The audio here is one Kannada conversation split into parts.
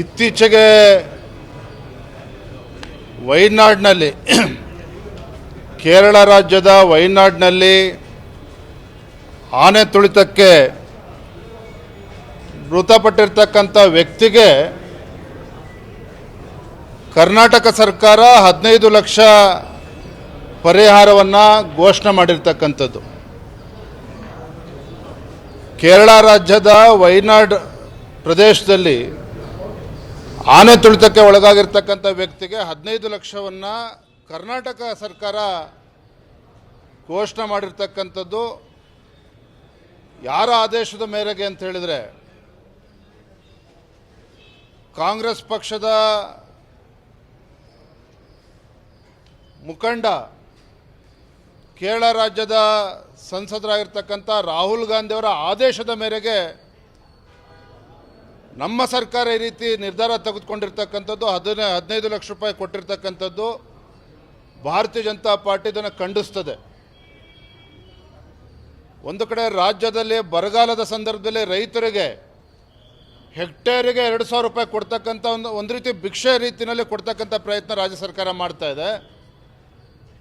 ಇತ್ತೀಚೆಗೆ ವೈನಾಡ್ನಲ್ಲಿ, ಕೇರಳ ರಾಜ್ಯದ ವೈನಾಡ್ನಲ್ಲಿ ಆನೆ ತುಳಿತಕ್ಕೆ ಮೃತಪಟ್ಟಿರ್ತಕ್ಕಂಥ ವ್ಯಕ್ತಿಗೆ ಕರ್ನಾಟಕ ಸರ್ಕಾರ ಹದಿನೈದು ಲಕ್ಷ ಪರಿಹಾರವನ್ನು ಘೋಷಣೆ ಮಾಡಿರ್ತಕ್ಕಂಥದ್ದು. ಕೇರಳ ರಾಜ್ಯದ ವೈನಾಡ್ ಪ್ರದೇಶದಲ್ಲಿ ಆನೆ ತುಳಿತಕ್ಕೆ ಒಳಗಾಗಿರ್ತಕ್ಕಂಥ ವ್ಯಕ್ತಿಗೆ ಹದಿನೈದು ಲಕ್ಷವನ್ನು ಕರ್ನಾಟಕ ಸರ್ಕಾರ ಘೋಷಣೆ ಮಾಡಿರ್ತಕ್ಕಂಥದ್ದು. ಯಾರ ಆದೇಶದ ಮೇರೆಗೆ ಅಂತ ಹೇಳಿದರೆ ಕಾಂಗ್ರೆಸ್ ಪಕ್ಷದ ಮುಖಂಡ ಕೇರಳ ರಾಜ್ಯದ ಸಂಸದರಾಗಿರ್ತಕ್ಕಂಥ ರಾಹುಲ್ ಗಾಂಧಿಯವರ ಆದೇಶದ ಮೇರೆಗೆ ನಮ್ಮ ಸರ್ಕಾರ ಈ ರೀತಿ ನಿರ್ಧಾರ ತೆಗೆದುಕೊಂಡಿರ್ತಕ್ಕಂಥದ್ದು ಹದಿನೈ ಹದಿನೈದು ಲಕ್ಷ ರೂಪಾಯಿ ಕೊಟ್ಟಿರ್ತಕ್ಕಂಥದ್ದು ಭಾರತೀಯ ಜನತಾ ಪಾರ್ಟಿ ಇದನ್ನು ಖಂಡಿಸ್ತದೆ. ಒಂದು ಕಡೆ ರಾಜ್ಯದಲ್ಲಿ ಬರಗಾಲದ ಸಂದರ್ಭದಲ್ಲಿ ರೈತರಿಗೆ ಹೆಕ್ಟೇರಿಗೆ ಎರಡು ಸಾವಿರ ರೂಪಾಯಿ ಕೊಡ್ತಕ್ಕಂಥ ಒಂದು ಒಂದು ರೀತಿ ಭಿಕ್ಷೆ ರೀತಿಯಲ್ಲಿ ಕೊಡ್ತಕ್ಕಂಥ ಪ್ರಯತ್ನ ರಾಜ್ಯ ಸರ್ಕಾರ ಮಾಡ್ತಾ ಇದೆ.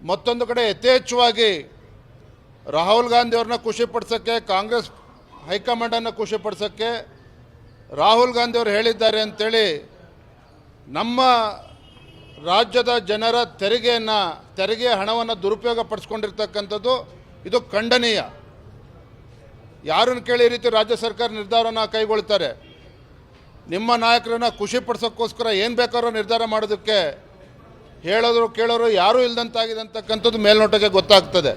ಮತ್ತೊಂದು ಕಡೆ ಯಥೇಚ್ಛವಾಗಿ ರಾಹುಲ್ ಗಾಂಧಿಯವ್ರನ್ನ ಖುಷಿಪಡಿಸೋಕ್ಕೆ ಕಾಂಗ್ರೆಸ್ ಹೈಕಮಾಂಡನ್ನು ಖುಷಿಪಡಿಸೋಕ್ಕೆ ರಾಹುಲ್ ಗಾಂಧಿಯವರು ಹೇಳಿದ್ದಾರೆ ಅಂತೇಳಿ ನಮ್ಮ ರಾಜ್ಯದ ಜನರ ತೆರಿಗೆಯನ್ನು, ತೆರಿಗೆ ಹಣವನ್ನು ದುರುಪಯೋಗ ಪಡಿಸ್ಕೊಂಡಿರ್ತಕ್ಕಂಥದ್ದು ಇದು ಖಂಡನೀಯ. ಯಾರನ್ನು ಕೇಳಿ ಈ ರೀತಿ ರಾಜ್ಯ ಸರ್ಕಾರ ನಿರ್ಧಾರವನ್ನು ಕೈಗೊಳ್ತಾರೆ? ನಿಮ್ಮ ನಾಯಕರನ್ನ ಖುಷಿಪಡಿಸೋಕ್ಕೋಸ್ಕರ ಏನು ಬೇಕಾದ್ರೂ ನಿರ್ಧಾರ ಮಾಡೋದಕ್ಕೆ ಹೇಳೋರು ಕೇಳೋರು ಯಾರೂ ಇಲ್ಲದಂತಾಗಿದೆ ಅಂತಕ್ಕಂಥದ್ದು ಮೇಲ್ನೋಟಕ್ಕೆ ಗೊತ್ತಾಗ್ತದೆ.